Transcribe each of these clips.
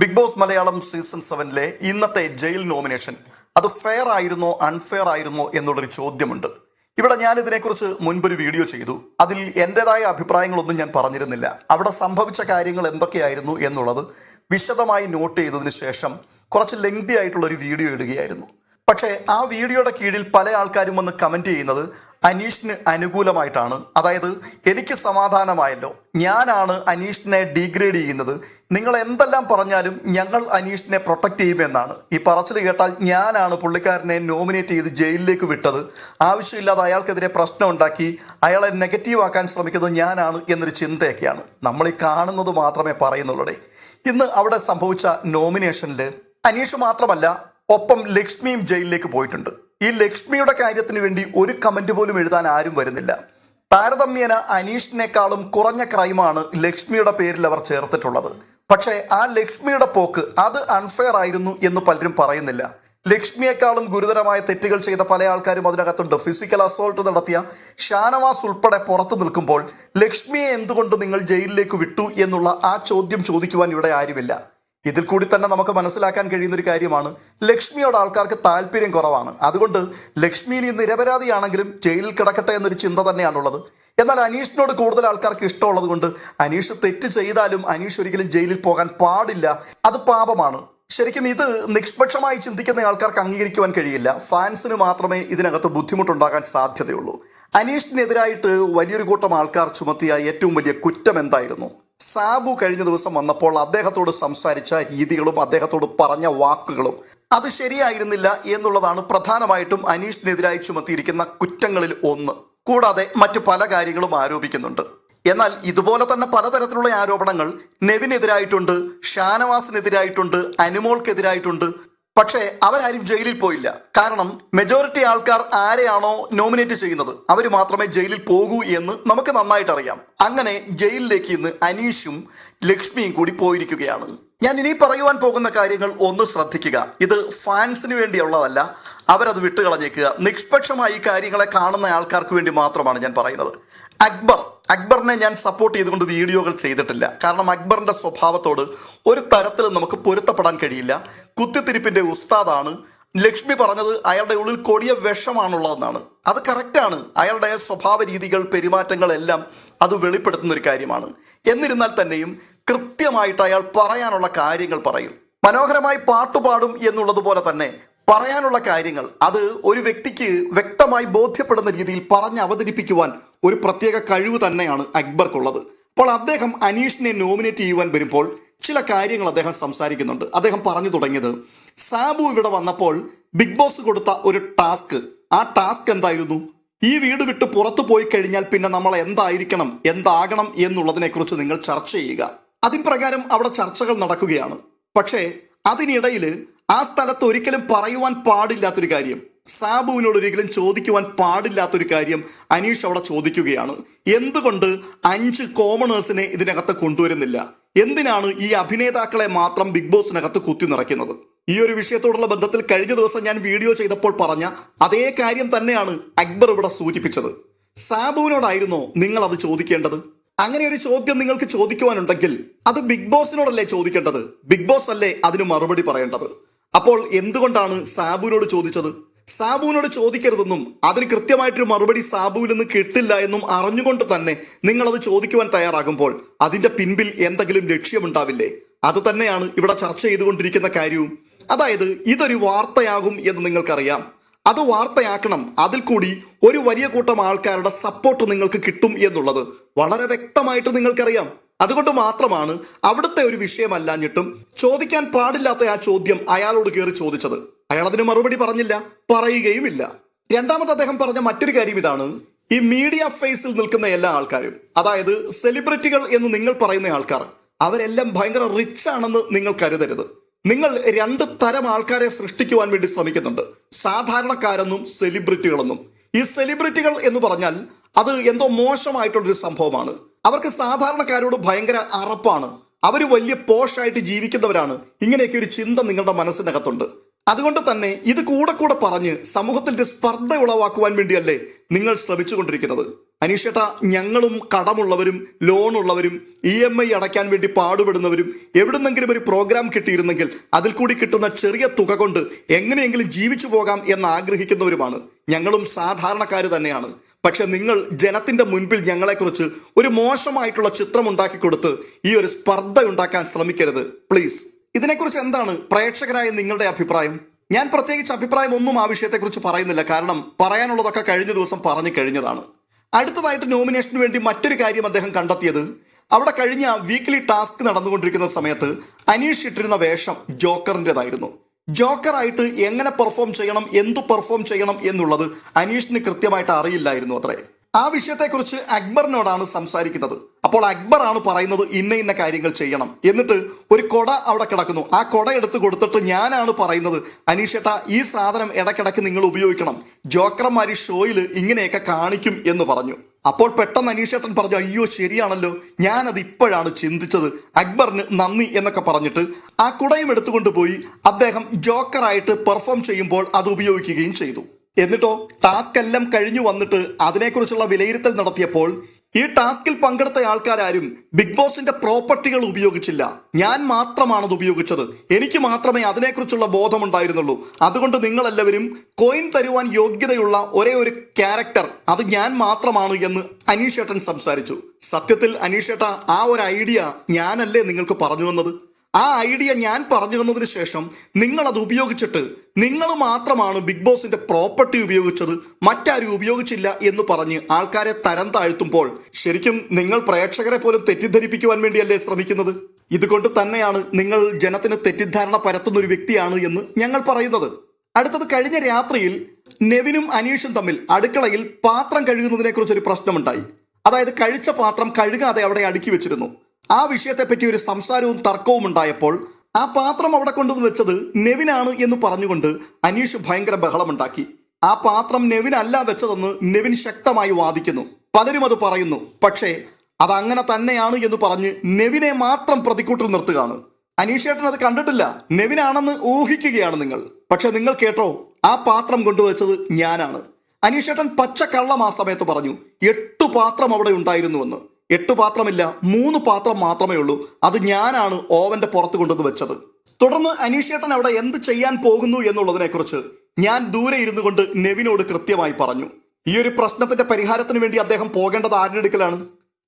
Big boss Malayalam season സെവനിലെ ഇന്നത്തെ jail nomination. അത് ഫെയർ ആയിരുന്നോ അൺഫെയർ ആയിരുന്നോ എന്നുള്ളൊരു ചോദ്യമുണ്ട്. ഇവിടെ ഞാൻ ഇതിനെക്കുറിച്ച് മുൻപൊരു വീഡിയോ ചെയ്തു. അതിൽ എന്റെതായ അഭിപ്രായങ്ങളൊന്നും ഞാൻ പറഞ്ഞിരുന്നില്ല. അവിടെ സംഭവിച്ച കാര്യങ്ങൾ എന്തൊക്കെയായിരുന്നു എന്നുള്ളത് വിശദമായി നോട്ട് ചെയ്തതിന് ശേഷം കുറച്ച് ലെങ്തി ആയിട്ടുള്ളൊരു വീഡിയോ ഇടുകയായിരുന്നു. പക്ഷേ ആ വീഡിയോയുടെ കീഴിൽ പല ആൾക്കാരും വന്ന് കമന്റ് ചെയ്യുന്നത് അനീഷിന് അനുകൂലമായിട്ടാണ്. അതായത് എനിക്ക് സമാധാനമായല്ലോ. ഞാനാണ് അനീഷിനെ ഡീഗ്രേഡ് ചെയ്യുന്നത്. നിങ്ങൾ എന്തെല്ലാം പറഞ്ഞാലും ഞങ്ങൾ അനീഷിനെ പ്രൊട്ടക്റ്റ് ചെയ്യുമെന്നാണ്. ഈ പറച്ചിൽ കേട്ടാൽ ഞാനാണ് പുള്ളിക്കാരനെ നോമിനേറ്റ് ചെയ്ത് ജയിലിലേക്ക് വിട്ടത്. ആവശ്യമില്ലാതെ അയാൾക്കെതിരെ പ്രശ്നം ഉണ്ടാക്കി അയാളെ നെഗറ്റീവ് ആക്കാൻ ശ്രമിക്കുന്നത് ഞാനാണ് എന്നൊരു ചിന്തയൊക്കെയാണ്. നമ്മൾ ഈ കാണുന്നത് മാത്രമേ പറയുന്നുള്ളൂ ഇന്ന് അവിടെ സംഭവിച്ച നോമിനേഷനിൽ അനീഷ് മാത്രമല്ല ഒപ്പം ലക്ഷ്മിയും ജയിലിലേക്ക് പോയിട്ടുണ്ട്. ഈ ലക്ഷ്മിയുടെ കാര്യത്തിന് വേണ്ടി ഒരു കമന്റ് പോലും എഴുതാൻ ആരും വരുന്നില്ല. താരതമ്യേന അനീഷിനേക്കാളും കുറഞ്ഞ ക്രൈമാണ് ലക്ഷ്മിയുടെ പേരിൽ അവർ ചേർത്തിട്ടുള്ളത്. പക്ഷേ ആ ലക്ഷ്മിയുടെ പോക്ക് അത് അൺഫെയർ ആയിരുന്നു എന്ന് പലരും പറയുന്നില്ല. ലക്ഷ്മിയെക്കാളും ഗുരുതരമായ തെറ്റുകൾ ചെയ്ത പല ആൾക്കാരും അതിനകത്തുണ്ട്. ഫിസിക്കൽ അസോൾട്ട് നടത്തിയ ഷാനവാസ് ഉൾപ്പെടെ പുറത്തു നിൽക്കുമ്പോൾ ലക്ഷ്മിയെ എന്തുകൊണ്ട് നിങ്ങൾ ജയിലിലേക്ക് വിട്ടു എന്നുള്ള ആ ചോദ്യം ചോദിക്കുവാൻ ഇവിടെ ആരുമില്ല. ഇതിൽ കൂടി തന്നെ നമുക്ക് മനസ്സിലാക്കാൻ കഴിയുന്ന ഒരു കാര്യമാണ് ലക്ഷ്മിയോട് ആൾക്കാർക്ക് താല്പര്യം കുറവാണ്. അതുകൊണ്ട് ലക്ഷ്മി ഇനി നിരപരാധിയാണെങ്കിലും ജയിലിൽ കിടക്കട്ടെ എന്നൊരു ചിന്ത തന്നെയാണുള്ളത്. എന്നാൽ അനീഷിനോട് കൂടുതൽ ആൾക്കാർക്ക് ഇഷ്ടമുള്ളത് കൊണ്ട് അനീഷ് തെറ്റ് ചെയ്താലും അനീഷ് ഒരിക്കലും ജയിലിൽ പോകാൻ പാടില്ല. അത് പാപമാണ്. ശരിക്കും ഇത് നിഷ്പക്ഷമായി ചിന്തിക്കുന്ന ആൾക്കാർക്ക് അംഗീകരിക്കുവാൻ കഴിയില്ല. ഫാൻസിന് മാത്രമേ ഇതിനകത്ത് ബുദ്ധിമുട്ടുണ്ടാകാൻ സാധ്യതയുള്ളൂ. അനീഷിനെതിരായിട്ട് വലിയൊരു കൂട്ടം ആൾക്കാർ ചുമത്തിയ ഏറ്റവും വലിയ കുറ്റം എന്തായിരുന്നു? സാബു കഴിഞ്ഞ ദിവസം വന്നപ്പോൾ അദ്ദേഹത്തോട് സംസാരിച്ച രീതികളും അദ്ദേഹത്തോട് പറഞ്ഞ വാക്കുകളും അത് ശരിയായിരുന്നില്ല എന്നുള്ളതാണ് പ്രധാനമായിട്ടും അനീഷിനെതിരായി ചുമത്തിയിരിക്കുന്ന കുറ്റങ്ങളിൽ ഒന്ന്. കൂടാതെ മറ്റു പല കാര്യങ്ങളും ആരോപിക്കുന്നുണ്ട്. എന്നാൽ ഇതുപോലെ തന്നെ പലതരത്തിലുള്ള ആരോപണങ്ങൾ നെവിനെതിരായിട്ടുണ്ട് ഷാനവാസിനെതിരായിട്ടുണ്ട് അനുമോൾക്കെതിരായിട്ടുണ്ട് പക്ഷേ അവരാരും ജയിലിൽ പോയില്ല. കാരണം മെജോറിറ്റി ആൾക്കാർ ആരെയാണോ നോമിനേറ്റ് ചെയ്യുന്നത് അവർ മാത്രമേ ജയിലിൽ പോകൂ എന്ന് നമുക്ക് നന്നായിട്ട് അറിയാം അങ്ങനെ ജയിലിലേക്ക് ഇന്ന് അനീഷും ലക്ഷ്മിയും കൂടി പോയിരിക്കുകയാണ്. ഞാൻ ഇനി പറയുവാൻ പോകുന്ന കാര്യങ്ങൾ ഒന്ന് ശ്രദ്ധിക്കുക. ഇത് ഫാൻസിന് വേണ്ടിയുള്ളതല്ല അവരത് വിട്ടുകളഞ്ഞേക്കുക. നിഷ്പക്ഷമായി കാര്യങ്ങളെ കാണുന്ന ആൾക്കാർക്ക് വേണ്ടി മാത്രമാണ് ഞാൻ പറയുന്നത്. അക്ബർ അക്ബറിനെ ഞാൻ സപ്പോർട്ട് ചെയ്തുകൊണ്ട് വീഡിയോകൾ ചെയ്തിട്ടില്ല. കാരണം അക്ബറിന്റെ സ്വഭാവത്തോട് ഒരു തരത്തിലും നമുക്ക് പൊരുത്തപ്പെടാൻ കഴിയില്ല. കുത്തിത്തിരിപ്പിന്റെ ഉസ്താദാണ്. ലക്ഷ്മി പറഞ്ഞത് അയാളുടെ ഉള്ളിൽ കൊടിയ വിഷമാണുള്ളതെന്നാണ്. അത് കറക്റ്റാണ് അയാളുടെ സ്വഭാവ രീതികൾ പെരുമാറ്റങ്ങൾ എല്ലാം അത് വെളിപ്പെടുത്തുന്ന ഒരു കാര്യമാണ്. എന്നിരുന്നാൽ തന്നെയും കൃത്യമായിട്ട് അയാൾ പറയാനുള്ള കാര്യങ്ങൾ പറയും. മനോഹരമായി പാട്ടുപാടും എന്നുള്ളതുപോലെ തന്നെ പറയാനുള്ള കാര്യങ്ങൾ. അത് ഒരു വ്യക്തിക്ക് വ്യക്തമായി ബോധ്യപ്പെടുന്ന രീതിയിൽ പറഞ്ഞ് അവതരിപ്പിക്കുവാൻ ഒരു പ്രത്യേക കഴിവ് തന്നെയാണ് അക്ബർക്കുള്ളത്. അപ്പോൾ അദ്ദേഹം അനീഷിനെ നോമിനേറ്റ് ചെയ്യുവാൻ വരുമ്പോൾ ചില കാര്യങ്ങൾ അദ്ദേഹം സംസാരിക്കുന്നുണ്ട്. അദ്ദേഹം പറഞ്ഞു തുടങ്ങിയത് സാബു ഇവിടെ വന്നപ്പോൾ ബിഗ് ബോസ് കൊടുത്ത ഒരു ടാസ്ക്. ആ ടാസ്ക് എന്തായിരുന്നു? ഈ വീട് വിട്ട് പുറത്തു പോയി കഴിഞ്ഞാൽ പിന്നെ നമ്മൾ എന്തായിരിക്കണം? എന്താകണം എന്നുള്ളതിനെക്കുറിച്ച് നിങ്ങൾ ചർച്ച ചെയ്യുക. അതിപ്രകാരം അവിടെ ചർച്ചകൾ നടക്കുകയാണ്. പക്ഷേ അതിനിടയിൽ ആ സ്ഥലത്ത് ഒരിക്കലും പറയുവാൻ പാടില്ലാത്തൊരു കാര്യം. സാബുവിനോട് ഒരിക്കലും ചോദിക്കുവാൻ പാടില്ലാത്തൊരു കാര്യം അനീഷ് അവിടെ ചോദിക്കുകയാണ്. എന്തുകൊണ്ട് അഞ്ച് കോമണേഴ്സിനെ ഇതിനകത്ത് കൊണ്ടുവരുന്നില്ല? എന്തിനാണ് ഈ അഭിനേതാക്കളെ മാത്രം ബിഗ് ബോസിനകത്ത് കുത്തി നിറയ്ക്കുന്നത്? ഈ ഒരു വിഷയത്തോടുള്ള ബന്ധത്തിൽ കഴിഞ്ഞ ദിവസം ഞാൻ വീഡിയോ ചെയ്തപ്പോൾ പറഞ്ഞ അതേ കാര്യം തന്നെയാണ് അക്ബർ ഇവിടെ സൂചിപ്പിച്ചത്. സാബുവിനോടായിരുന്നോ നിങ്ങൾ അത് ചോദിക്കേണ്ടത്? അങ്ങനെ ഒരു ചോദ്യം നിങ്ങൾക്ക് ചോദിക്കുവാനുണ്ടെങ്കിൽ അത് ബിഗ് ബോസിനോടല്ലേ ചോദിക്കേണ്ടത്? ബിഗ് ബോസ് അല്ലേ അതിന് മറുപടി പറയേണ്ടത്? അപ്പോൾ എന്തുകൊണ്ടാണ് സാബുവിനോട് ചോദിച്ചത്? സാബുവിനോട് ചോദിക്കരുതെന്നും അതിന് കൃത്യമായിട്ടൊരു മറുപടി സാബുവിൽ നിന്ന് കിട്ടില്ല എന്നും അറിഞ്ഞുകൊണ്ട് തന്നെ നിങ്ങൾ അത് ചോദിക്കുവാൻ തയ്യാറാകുമ്പോൾ അതിന്റെ പിൻപിൽ എന്തെങ്കിലും ലക്ഷ്യമുണ്ടാവില്ലേ? അത് തന്നെയാണ് ഇവിടെ ചർച്ച ചെയ്തുകൊണ്ടിരിക്കുന്ന കാര്യവും. അതായത് ഇതൊരു വാർത്തയാകും എന്ന് നിങ്ങൾക്കറിയാം. അത് വാർത്തയാക്കണം. അതിൽ കൂടി ഒരു വലിയ കൂട്ടം ആൾക്കാരുടെ സപ്പോർട്ട് നിങ്ങൾക്ക് കിട്ടും എന്നുള്ളത് വളരെ വ്യക്തമായിട്ട് നിങ്ങൾക്കറിയാം. അതുകൊണ്ട് മാത്രമാണ് അവിടുത്തെ ഒരു വിഷയമല്ലാഞ്ഞിട്ടും ചോദിക്കാൻ പാടില്ലാത്ത ആ ചോദ്യം അയാളോട് കയറി ചോദിച്ചത്. അയാൾ അതിന് മറുപടി പറഞ്ഞില്ല പറയുകയുമില്ല. രണ്ടാമത് അദ്ദേഹം പറഞ്ഞ മറ്റൊരു കാര്യം ഇതാണ്. ഈ മീഡിയ ഫേസിൽ നിൽക്കുന്ന എല്ലാ ആൾക്കാരും അതായത് സെലിബ്രിറ്റികൾ എന്ന് നിങ്ങൾ പറയുന്ന ആൾക്കാർ അവരെല്ലാം ഭയങ്കര റിച്ച് ആണെന്ന് നിങ്ങൾ കരുതരുത്. നിങ്ങൾ രണ്ട് തരം ആൾക്കാരെ സൃഷ്ടിക്കുവാൻ വേണ്ടി ശ്രമിക്കുന്നുണ്ട്. സാധാരണക്കാരെന്നും സെലിബ്രിറ്റികളെന്നും. ഈ സെലിബ്രിറ്റികൾ എന്ന് പറഞ്ഞാൽ അത് എന്തോ മോശമായിട്ടുള്ളൊരു സംഭവമാണ്. അവർക്ക് സാധാരണക്കാരോട് ഭയങ്കര അറപ്പാണ്. അവർ വലിയ പോഷായിട്ട് ജീവിക്കുന്നവരാണ്. ഇങ്ങനെയൊക്കെ ഒരു ചിന്ത നിങ്ങളുടെ മനസ്സിനകത്തുണ്ട്. അതുകൊണ്ട് തന്നെ ഇത് കൂടെ കൂടെ പറഞ്ഞ് സമൂഹത്തിന്റെ സ്പർദ്ധ ഉളവാക്കുവാൻ വേണ്ടിയല്ലേ നിങ്ങൾ ശ്രമിച്ചുകൊണ്ടിരിക്കുന്നത്. അനീഷേട്ട ഞങ്ങളും കടമുള്ളവരും ലോണുള്ളവരും ഇ എം ഐ അടയ്ക്കാൻ വേണ്ടി പാടുപെടുന്നവരും എവിടുന്നെങ്കിലും ഒരു പ്രോഗ്രാം കിട്ടിയിരുന്നെങ്കിൽ അതിൽ കൂടി കിട്ടുന്ന ചെറിയ തുക കൊണ്ട് എങ്ങനെയെങ്കിലും ജീവിച്ചു പോകാം എന്ന് ആഗ്രഹിക്കുന്നവരുമാണ്. ഞങ്ങളും സാധാരണക്കാർ തന്നെയാണ്. പക്ഷെ നിങ്ങൾ ജനത്തിന്റെ മുൻപിൽ ഞങ്ങളെക്കുറിച്ച് ഒരു മോശമായിട്ടുള്ള ചിത്രം ഉണ്ടാക്കി കൊടുത്ത് ഈ ഒരു സ്പർദ്ധ ഉണ്ടാക്കാൻ ശ്രമിക്കരുത്. പ്ലീസ്. ഇതിനെക്കുറിച്ച് എന്താണ് പ്രേക്ഷകരായ നിങ്ങളുടെ അഭിപ്രായം? ഞാൻ പ്രത്യേകിച്ച് അഭിപ്രായം ഒന്നും ആ വിഷയത്തെക്കുറിച്ച് പറയുന്നില്ല. കാരണം പറയാനുള്ളതൊക്കെ കഴിഞ്ഞ ദിവസം പറഞ്ഞു കഴിഞ്ഞതാണ്. അടുത്തതായിട്ട് നോമിനേഷന് വേണ്ടി മറ്റൊരു കാര്യം അദ്ദേഹം കണ്ടെത്തിയത്. അവിടെ കഴിഞ്ഞ വീക്ക്ലി ടാസ്ക് നടന്നുകൊണ്ടിരിക്കുന്ന സമയത്ത് അനീഷ് ഇട്ടിരുന്ന വേഷം ജോക്കറിന്റെതായിരുന്നു. ജോക്കറായിട്ട് എങ്ങനെ പെർഫോം ചെയ്യണം എന്തു പെർഫോം ചെയ്യണം എന്നുള്ളത് അനീഷിന് കൃത്യമായിട്ട് അറിയില്ലായിരുന്നു അത്രേ. ആ വിഷയത്തെക്കുറിച്ച് അക്ബറിനോടാണ് സംസാരിക്കുന്നത്. അപ്പോൾ അക്ബർ ആണ് പറയുന്നത് ഇന്ന ഇന്ന കാര്യങ്ങൾ ചെയ്യണം. എന്നിട്ട് ഒരു കൊട അവിടെ കിടക്കുന്നു. ആ കൊട എടുത്ത് കൊടുത്തിട്ട് ഞാനാണ് പറയുന്നത് അനീഷേട്ട ഈ സാധനം ഇടക്കിടക്ക് നിങ്ങൾ ഉപയോഗിക്കണം. ജോക്കർമാരി ഷോയിൽ ഇങ്ങനെയൊക്കെ കാണിക്കും എന്ന് പറഞ്ഞു. അപ്പോൾ പെട്ടെന്ന് അനീഷേട്ടൻ പറഞ്ഞു അയ്യോ ശരിയാണല്ലോ. ഞാനത് ഇപ്പോഴാണ് ചിന്തിച്ചത്. അക്ബറിന് നന്ദി എന്നൊക്കെ പറഞ്ഞിട്ട് ആ കുടയും എടുത്തുകൊണ്ട് പോയി അദ്ദേഹം ജോക്കറായിട്ട് പെർഫോം ചെയ്യുമ്പോൾ അത് ഉപയോഗിക്കുകയും ചെയ്തു. എന്നിട്ടോ ടാസ്ക് എല്ലാം കഴിഞ്ഞു വന്നിട്ട് അതിനെക്കുറിച്ചുള്ള വിലയിരുത്തൽ നടത്തിയപ്പോൾ ഈ ടാസ്കിൽ പങ്കെടുത്ത ആൾക്കാരും ബിഗ് ബോസിന്റെ പ്രോപ്പർട്ടികൾ ഉപയോഗിച്ചില്ല. ഞാൻ മാത്രമാണ് അത് ഉപയോഗിച്ചത്. എനിക്ക് മാത്രമേ അതിനെക്കുറിച്ചുള്ള ബോധമുണ്ടായിരുന്നുള്ളൂ. അതുകൊണ്ട് നിങ്ങളെല്ലാവരും കോയിൻ തരുവാൻ യോഗ്യതയുള്ള ഒരേ ഒരു ക്യാരക്ടർ അത് ഞാൻ മാത്രമാണ് എന്ന് അനീഷേട്ടൻ സംസാരിച്ചു. സത്യത്തിൽ അനീഷേട്ട ആ ഒരു ഐഡിയ ഞാനല്ലേ നിങ്ങൾക്ക് പറഞ്ഞു തന്നത്? ആ ഐഡിയ ഞാൻ പറഞ്ഞു തന്നതിന് ശേഷം നിങ്ങൾ അത് ഉപയോഗിച്ചിട്ട് നിങ്ങൾ മാത്രമാണ് ബിഗ് ബോസിന്റെ പ്രോപ്പർട്ടി ഉപയോഗിച്ചത് മറ്റാരും ഉപയോഗിച്ചില്ല എന്ന് പറഞ്ഞ് ആൾക്കാരെ തരം താഴ്ത്തുമ്പോൾ ശരിക്കും നിങ്ങൾ പ്രേക്ഷകരെ പോലും തെറ്റിദ്ധരിപ്പിക്കുവാൻ വേണ്ടിയല്ലേ ശ്രമിക്കുന്നത്? ഇതുകൊണ്ട് തന്നെയാണ് നിങ്ങൾ ജനത്തിന് തെറ്റിദ്ധാരണ പരത്തുന്ന ഒരു വ്യക്തിയാണ് എന്ന് ഞങ്ങൾ പറയുന്നത്. അടുത്തത് കഴിഞ്ഞ രാത്രിയിൽ നെവിനും അനീഷും തമ്മിൽ അടുക്കളയിൽ പാത്രം കഴുകുന്നതിനെ കുറിച്ചൊരു പ്രശ്നമുണ്ടായി. അതായത് കഴിച്ച പാത്രം കഴുകാതെ അവിടെ അടുക്കി വെച്ചിരുന്നു. ആ വിഷയത്തെപ്പറ്റി ഒരു സംസാരവും തർക്കവും ഉണ്ടായപ്പോൾ ആ പാത്രം അവിടെ കൊണ്ടുവന്ന് വെച്ചത് നെവിനാണ് എന്ന് പറഞ്ഞുകൊണ്ട് അനീഷ് ഭയങ്കര ബഹളമുണ്ടാക്കി. ആ പാത്രം നെവിനല്ല വെച്ചതെന്ന് നെവിൻ ശക്തമായി വാദിക്കുന്നു. പലരും അത് പറയുന്നു. പക്ഷേ അത് അങ്ങനെ തന്നെയാണ് എന്ന് പറഞ്ഞ് നെവിനെ മാത്രം പ്രതിക്കൂട്ടിൽ നിർത്തുകയാണ്. അനീഷേട്ടൻ അത് കണ്ടിട്ടില്ല. നെവിനാണെന്ന് ഊഹിക്കുകയാണ് നിങ്ങൾ. പക്ഷെ നിങ്ങൾ കേട്ടോ ആ പാത്രം കൊണ്ടുവച്ചത് ഞാനാണ്. അനീഷേട്ടൻ പച്ചക്കള്ളം കള്ളം ആ സമയത്ത് പറഞ്ഞു. എട്ടു പാത്രം അവിടെ ഉണ്ടായിരുന്നുവെന്ന്. എട്ട് പാത്രമില്ല മൂന്ന് പാത്രം മാത്രമേ ഉള്ളൂ. അത് ഞാനാണ് ഓവന്റെ പുറത്ത് കൊണ്ടുവന്ന് വെച്ചത്. തുടർന്ന് അനീഷേട്ടൻ അവിടെ എന്ത് ചെയ്യാൻ പോകുന്നു എന്നുള്ളതിനെക്കുറിച്ച് ഞാൻ ദൂരെ ഇരുന്നു കൊണ്ട് നെവിനോട് കൃത്യമായി പറഞ്ഞു. ഈ ഒരു പ്രശ്നത്തിന്റെ പരിഹാരത്തിന് വേണ്ടി അദ്ദേഹം പോകേണ്ടത് ആരുടെ അടുക്കലാണ്?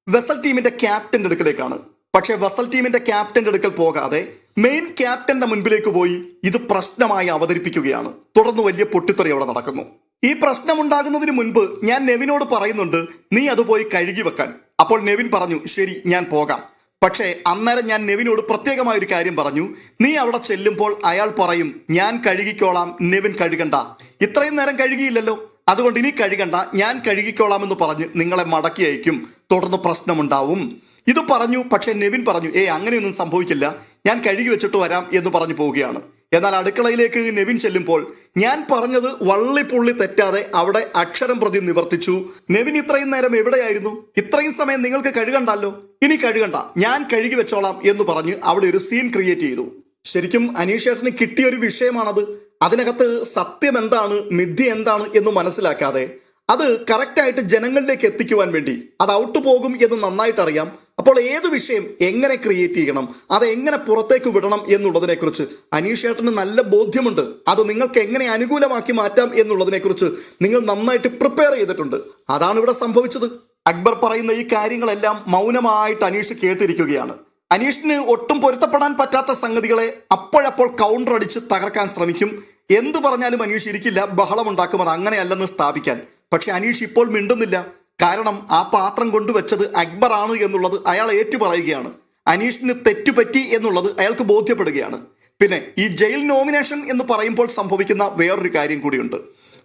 വെസൽ ടീമിന്റെ ക്യാപ്റ്റന്റെ അടുക്കലേക്കാണ്. പക്ഷേ വെസൽ ടീമിന്റെ ക്യാപ്റ്റന്റെ അടുക്കൽ പോകാതെ മെയിൻ ക്യാപ്റ്റന്റെ മുൻപിലേക്ക് പോയി ഇത് പ്രശ്നമായി അവതരിപ്പിക്കുകയാണ്. തുടർന്ന് വലിയ പൊട്ടിത്തെറി അവിടെ നടക്കുന്നു. ഈ പ്രശ്നമുണ്ടാകുന്നതിന് മുൻപ് ഞാൻ നെവിനോട് പറയുന്നുണ്ട് നീ അത് പോയി കഴുകി വെക്കാൻ. അപ്പോൾ നെവിൻ പറഞ്ഞു ശരി ഞാൻ പോകാം. പക്ഷേ അന്നേരം ഞാൻ നെവിനോട് പ്രത്യേകമായ ഒരു കാര്യം പറഞ്ഞു. നീ അവിടെ ചെല്ലുമ്പോൾ അയാൾ പറയും ഞാൻ കഴുകിക്കോളാം നെവിൻ കഴുകണ്ട. ഇത്രയും നേരം കഴുകിയില്ലല്ലോ. അതുകൊണ്ട് ഇനി കഴുകണ്ട ഞാൻ കഴുകിക്കോളാം എന്ന് പറഞ്ഞ് നിങ്ങളെ മടക്കി അയക്കും. തുടർന്ന് പ്രശ്നമുണ്ടാവും. ഇത് പറഞ്ഞു പക്ഷേ നെവിൻ പറഞ്ഞു ഏ അങ്ങനെയൊന്നും സംഭവിക്കില്ല. ഞാൻ കഴുകി വെച്ചിട്ട് വരാം എന്ന് പറഞ്ഞു പോവുകയാണ്. എന്നാൽ അടുക്കളയിലേക്ക് നെവിൻ ചെല്ലുമ്പോൾ ഞാൻ പറഞ്ഞത് വള്ളിപ്പുള്ളി തെറ്റാതെ അവിടെ അക്ഷരം പ്രതി നിവർത്തിച്ചു. നെവിൻ ഇത്രയും നേരം എവിടെയായിരുന്നു? ഇത്രയും സമയം നിങ്ങൾക്ക് കഴുകണ്ടല്ലോ? ഇനി കഴുകണ്ട. ഞാൻ കഴുകി വെച്ചോളാം എന്ന് പറഞ്ഞ് അവിടെ ഒരു സീൻ ക്രിയേറ്റ് ചെയ്തു. ശരിക്കും അനീഷേട്ടന് കിട്ടിയ ഒരു വിഷയമാണത്. അതിനകത്ത് സത്യം എന്താണ് മിഥ്യ എന്താണ് എന്ന് മനസ്സിലാക്കാതെ. അത് കറക്റ്റായിട്ട് ജനങ്ങളിലേക്ക് എത്തിക്കുവാൻ വേണ്ടി. അത് ഔട്ട് പോകും എന്ന് നന്നായിട്ട് അറിയാം അപ്പോൾ ഏത് വിഷയം എങ്ങനെ ക്രിയേറ്റ് ചെയ്യണം? അത് എങ്ങനെ പുറത്തേക്ക് വിടണം എന്നുള്ളതിനെക്കുറിച്ച് അനീഷേട്ടന് നല്ല ബോധ്യമുണ്ട്. അത് നിങ്ങൾക്ക് എങ്ങനെ അനുകൂലമാക്കി മാറ്റാം എന്നുള്ളതിനെക്കുറിച്ച് നിങ്ങൾ നന്നായിട്ട് പ്രിപ്പയർ ചെയ്തിട്ടുണ്ട്. അതാണ് ഇവിടെ സംഭവിച്ചത്. അക്ബർ പറയുന്ന ഈ കാര്യങ്ങളെല്ലാം മൗനമായിട്ട് അനീഷ് കേട്ടിരിക്കുകയാണ്. അനീഷിന് ഒട്ടും പൊരുത്തപ്പെടാൻ പറ്റാത്ത സംഗതികളെ അപ്പോഴപ്പോൾ കൗണ്ടർ അടിച്ച് തകർക്കാൻ ശ്രമിക്കും. എന്തു പറഞ്ഞാലും അനീഷ് ഇരിക്കില്ല ബഹളമുണ്ടാക്കും അത് അങ്ങനെയല്ലെന്ന് സ്ഥാപിക്കാൻ. പക്ഷെ അനീഷ് ഇപ്പോൾ മിണ്ടുന്നില്ല. കാരണം ആ പാത്രം കൊണ്ടുവച്ചത് അക്ബർ ആണ് എന്നുള്ളത് അയാൾ ഏറ്റുപറയുകയാണ്. അനീഷിന് തെറ്റുപറ്റി എന്നുള്ളത് അയാൾക്ക് ബോധ്യപ്പെടുകയാണ്. പിന്നെ ഈ ജയിൽ നോമിനേഷൻ എന്ന് പറയുമ്പോൾ സംഭവിക്കുന്ന വേറൊരു കാര്യം കൂടിയുണ്ട്.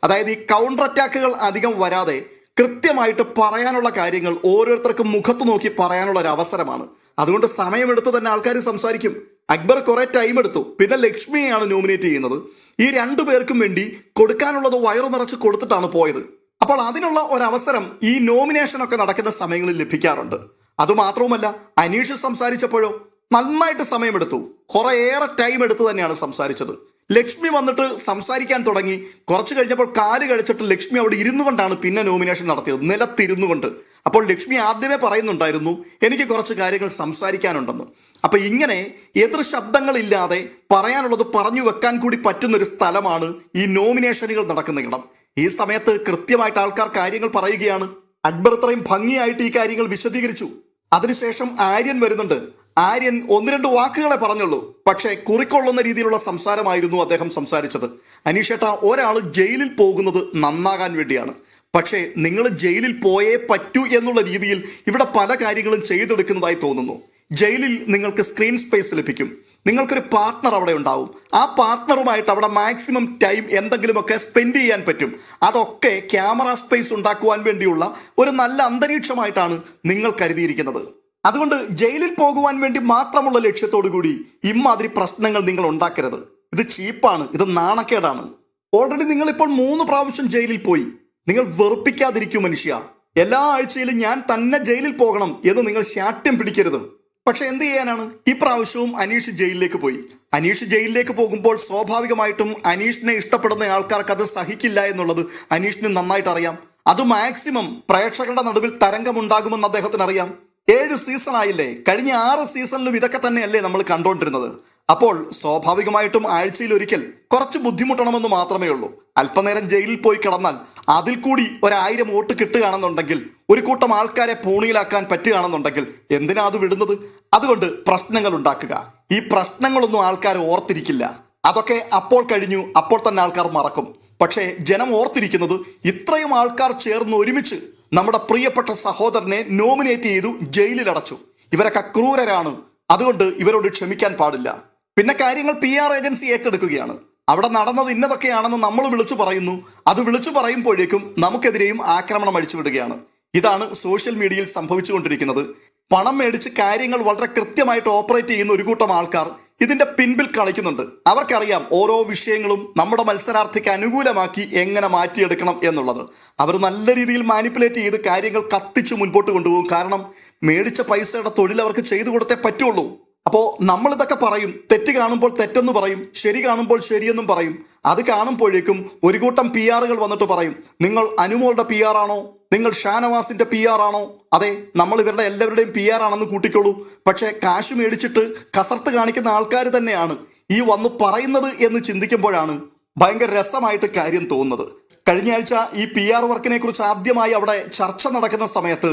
അതായത് ഈ കൗണ്ടർ അറ്റാക്കുകൾ അധികം വരാതെ കൃത്യമായിട്ട് പറയാനുള്ള കാര്യങ്ങൾ ഓരോരുത്തർക്കും മുഖത്ത് നോക്കി പറയാനുള്ള ഒരു അവസരമാണ്. അതുകൊണ്ട് സമയമെടുത്ത് തന്നെ ആൾക്കാർ സംസാരിക്കും. അക്ബർ കുറെ ടൈം എടുത്തു. പിന്നെ ലക്ഷ്മിയെയാണ് നോമിനേറ്റ് ചെയ്യുന്നത്. ഈ രണ്ടു പേർക്കും വേണ്ടി കൊടുക്കാനുള്ളത് വയറു നിറച്ച് കൊടുത്തിട്ടാണ് പോയത്. അപ്പോൾ അതിനുള്ള ഒരവസരം ഈ നോമിനേഷൻ ഒക്കെ നടക്കുന്ന സമയങ്ങളിൽ ലഭിക്കാറുണ്ട്. അതുമാത്രവുമല്ല അനീഷ് സംസാരിച്ചപ്പോഴോ നന്നായിട്ട് സമയമെടുത്തു. കുറേയേറെ ടൈം എടുത്തു തന്നെയാണ് സംസാരിച്ചത്. ലക്ഷ്മി വന്നിട്ട് സംസാരിക്കാൻ തുടങ്ങി. കുറച്ച് കഴിഞ്ഞപ്പോൾ കാൽ കഴിച്ചിട്ട് ലക്ഷ്മി അവിടെ ഇരുന്നു കൊണ്ടാണ് പിന്നെ നോമിനേഷൻ നടത്തിയത്. നിലത്തിരുന്നു കൊണ്ട്. അപ്പോൾ ലക്ഷ്മി ആദ്യമേ പറയുന്നുണ്ടായിരുന്നു എനിക്ക് കുറച്ച് കാര്യങ്ങൾ സംസാരിക്കാനുണ്ടെന്ന്. അപ്പൊ ഇങ്ങനെ എതിർ ശബ്ദങ്ങളില്ലാതെ പറയാനുള്ളത് പറഞ്ഞു വെക്കാൻ കൂടി പറ്റുന്നൊരു സ്ഥലമാണ് ഈ നോമിനേഷനുകൾ നടക്കുന്ന ഇടം. ഈ സമയത്ത് കൃത്യമായിട്ട് ആൾക്കാർ കാര്യങ്ങൾ പറയുകയാണ്. അക്ബർ ഇത്രയും ഭംഗിയായിട്ട് ഈ കാര്യങ്ങൾ വിശദീകരിച്ചു. അതിനുശേഷം ആര്യൻ വരുന്നുണ്ട്. ആര്യൻ ഒന്ന് രണ്ട് വാക്കുകളെ പറഞ്ഞുള്ളൂ. പക്ഷേ കുറിക്കൊള്ളുന്ന രീതിയിലുള്ള സംസാരമായിരുന്നു അദ്ദേഹം സംസാരിച്ചത്. അനീഷേട്ട ഒരാൾ ജയിലിൽ പോകുന്നത് നന്നാകാൻ വേണ്ടിയാണ്. പക്ഷേ നിങ്ങൾ ജയിലിൽ പോയേ പറ്റൂ എന്നുള്ള രീതിയിൽ ഇവിടെ പല കാര്യങ്ങളും ചെയ്തെടുക്കുന്നതായി തോന്നുന്നു. ജയിലിൽ നിങ്ങൾക്ക് സ്ക്രീൻ സ്പേസ് ലഭിക്കും. നിങ്ങൾക്കൊരു പാർട്ട്ണർ അവിടെ ഉണ്ടാവും. ആ പാർട്ട്ണറുമായിട്ട് അവിടെ മാക്സിമം ടൈം എന്തെങ്കിലുമൊക്കെ സ്പെൻഡ് ചെയ്യാൻ പറ്റും. അതൊക്കെ ക്യാമറ സ്പേസ് ഉണ്ടാക്കുവാൻ വേണ്ടിയുള്ള ഒരു നല്ല അന്തരീക്ഷമായിട്ടാണ് നിങ്ങൾ കരുതിയിരിക്കുന്നത്. അതുകൊണ്ട് ജയിലിൽ പോകുവാൻ വേണ്ടി മാത്രമുള്ള ലക്ഷ്യത്തോടു കൂടി ഇമാതിരി പ്രശ്നങ്ങൾ നിങ്ങൾ ഉണ്ടാക്കരുത്. ഇത് ചീപ്പാണ് ഇത് നാണക്കേടാണ്. ഓൾറെഡി നിങ്ങൾ ഇപ്പോൾ മൂന്ന് പ്രാവശ്യം ജയിലിൽ പോയി. നിങ്ങൾ വെറുപ്പിക്കാതിരിക്കും മനുഷ്യ. എല്ലാ ആഴ്ചയിലും ഞാൻ തന്നെ ജയിലിൽ പോകണം എന്ന് നിങ്ങൾ ശാഠ്യം പിടിക്കരുത്. പക്ഷെ എന്ത് ചെയ്യാനാണ്? ഈ പ്രാവശ്യവും അനീഷ് ജയിലിലേക്ക് പോയി. അനീഷ് ജയിലിലേക്ക് പോകുമ്പോൾ സ്വാഭാവികമായിട്ടും അനീഷിനെ ഇഷ്ടപ്പെടുന്ന ആൾക്കാർക്ക് അത് സഹിക്കില്ല എന്നുള്ളത് അനീഷിന് നന്നായിട്ട് അറിയാം. അത് മാക്സിമം പ്രേക്ഷകരുടെ നടുവിൽ തരംഗമുണ്ടാകുമെന്ന് അദ്ദേഹത്തിന് അറിയാം. ഏഴ് സീസൺ ആയില്ലേ? കഴിഞ്ഞ ആറ് സീസണിലും ഇതൊക്കെ തന്നെയല്ലേ നമ്മൾ കണ്ടുകൊണ്ടിരുന്നത് അപ്പോൾ സ്വാഭാവികമായിട്ടും ആഴ്ചയിൽ ഒരിക്കൽ കുറച്ച് ബുദ്ധിമുട്ടണമെന്ന് മാത്രമേ ഉള്ളൂ. അല്പനേരം ജയിലിൽ പോയി കിടന്നാൽ അതിൽ കൂടി ഒരായിരം വോട്ട് കിട്ടുകയാണെന്നുണ്ടെങ്കിൽ ഒരു കൂട്ടം ആൾക്കാരെ പൂണിയിലാക്കാൻ പറ്റുകയാണെന്നുണ്ടെങ്കിൽ എന്തിനാ അത് വിടുന്നത്? അതുകൊണ്ട് പ്രശ്നങ്ങൾ ഉണ്ടാക്കുക. ഈ പ്രശ്നങ്ങളൊന്നും ആൾക്കാർ ഓർത്തിരിക്കില്ല. അതൊക്കെ അപ്പോൾ കഴിഞ്ഞു അപ്പോൾ തന്നെ ആൾക്കാർ മറക്കും. പക്ഷേ ജനം ഓർത്തിരിക്കുന്നത് ഇത്രയും ആൾക്കാർ ചേർന്ന് ഒരുമിച്ച് നമ്മുടെ പ്രിയപ്പെട്ട സഹോദരനെ നോമിനേറ്റ് ചെയ്തു ജയിലിലടച്ചു ഇവരൊക്കെ ക്രൂരരാണ്. അതുകൊണ്ട് ഇവരോട് ക്ഷമിക്കാൻ പാടില്ല. പിന്നെ കാര്യങ്ങൾ പി ആർ ഏജൻസി ഏറ്റെടുക്കുകയാണ്. അവിടെ നടന്നത് ഇന്നതൊക്കെയാണെന്ന് നമ്മൾ വിളിച്ചു പറയുന്നു. അത് വിളിച്ചു പറയുമ്പോഴേക്കും നമുക്കെതിരെയും ആക്രമണം അഴിച്ചുവിടുകയാണ്. ഇതാണ് സോഷ്യൽ മീഡിയയിൽ സംഭവിച്ചുകൊണ്ടിരിക്കുന്നത്. പണം മേടിച്ച് കാര്യങ്ങൾ വളരെ കൃത്യമായിട്ട് ഓപ്പറേറ്റ് ചെയ്യുന്ന ഒരു കൂട്ടം ആൾക്കാർ ഇതിന്റെ പിൻപിൽ കളിക്കുന്നുണ്ട്. അവർക്കറിയാം ഓരോ വിഷയങ്ങളും നമ്മുടെ മത്സരാർത്ഥിക്ക് അനുകൂലമാക്കി എങ്ങനെ മാറ്റിയെടുക്കണം എന്നുള്ളത്. അവർ നല്ല രീതിയിൽ മാനിപ്പുലേറ്റ് ചെയ്ത് കാര്യങ്ങൾ കത്തിച്ച് മുൻപോട്ട് കൊണ്ടുപോകും. കാരണം മേടിച്ച പൈസയുടെ തൊഴിൽ അവർക്ക് ചെയ്തു കൊടുത്തേ പറ്റുള്ളൂ. അപ്പോൾ നമ്മളിതൊക്കെ പറയും തെറ്റ് കാണുമ്പോൾ തെറ്റെന്ന് പറയും ശരി കാണുമ്പോൾ ശരിയെന്നും പറയും. അത് കാണുമ്പോഴേക്കും ഒരു കൂട്ടം പി ആറുകൾ വന്നിട്ട് പറയും നിങ്ങൾ അനുമോളുടെ പി ആറാണോ നിങ്ങൾ ഷാനവാസിന്റെ പി ആറാണോ അതെ നമ്മൾ ഇവരുടെ എല്ലാവരുടെയും പി ആറാണെന്ന് കൂട്ടിക്കോളൂ പക്ഷേ കാശ് മേടിച്ചിട്ട് കസർത്ത് കാണിക്കുന്ന ആൾക്കാർ തന്നെയാണ്. ഈ വന്ന് പറയുന്നത് എന്ന് ചിന്തിക്കുമ്പോഴാണ് ഭയങ്കര രസമായിട്ട് കാര്യം തോന്നുന്നത്. കഴിഞ്ഞ ആഴ്ച ഈ പി ആർ വർക്കിനെ കുറിച്ച് ആദ്യമായി അവിടെ ചർച്ച നടക്കുന്ന സമയത്ത്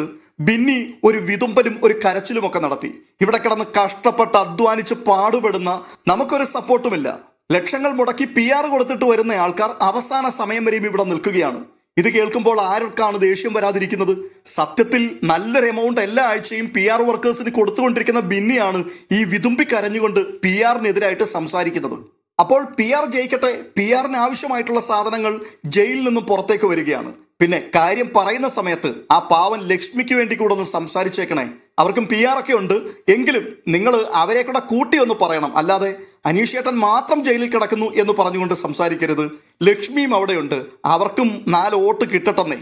ബിന്നി ഒരു വിതുമ്പലും ഒരു കരച്ചിലും ഒക്കെ നടത്തി. ഇവിടെ കിടന്ന് കഷ്ടപ്പെട്ട് അധ്വാനിച്ച് പാടുപെടുന്ന നമുക്കൊരു സപ്പോർട്ടുമില്ല. ലക്ഷങ്ങൾ മുടക്കി പി ആർ കൊടുത്തിട്ട് വരുന്ന ആൾക്കാർ അവസാന സമയം വരെയും ഇവിടെ നിൽക്കുകയാണ്. ഇത് കേൾക്കുമ്പോൾ ആർക്കാണ് ദേഷ്യം വരാതിരിക്കുന്നത്? സത്യത്തിൽ നല്ലൊരു എമൗണ്ട് എല്ലാ ആഴ്ചയും പി ആർ വർക്കേഴ്സിന് കൊടുത്തുകൊണ്ടിരിക്കുന്ന ബിന്നിയാണ് ഈ വിതുമ്പി കരഞ്ഞുകൊണ്ട് പി ആറിനെതിരായിട്ട് സംസാരിക്കുന്നത്. അപ്പോൾ പി ആർ ജയിക്കട്ടെ. പി ആറിന് ആവശ്യമായിട്ടുള്ള സാധനങ്ങൾ ജയിലിൽ നിന്നും പുറത്തേക്ക് വരികയാണ്. പിന്നെ കാര്യം പറയുന്ന സമയത്ത് ആ പാവൻ ലക്ഷ്മിക്ക് വേണ്ടി കൂടെ ഒന്ന് സംസാരിച്ചേക്കണേ. അവർക്കും പി ആർ ഒക്കെ ഉണ്ട്. എങ്കിലും നിങ്ങൾ അവരെ കൂടെ കൂട്ടി ഒന്ന് പറയണം. അല്ലാതെ അനീഷേട്ടൻ മാത്രം ജയിലിൽ കിടക്കുന്നു എന്ന് പറഞ്ഞുകൊണ്ട് സംസാരിക്കരുത്. ലക്ഷ്മിയും അവിടെയുണ്ട്. അവർക്കും നാല് വോട്ട് കിട്ടട്ടെന്നേ.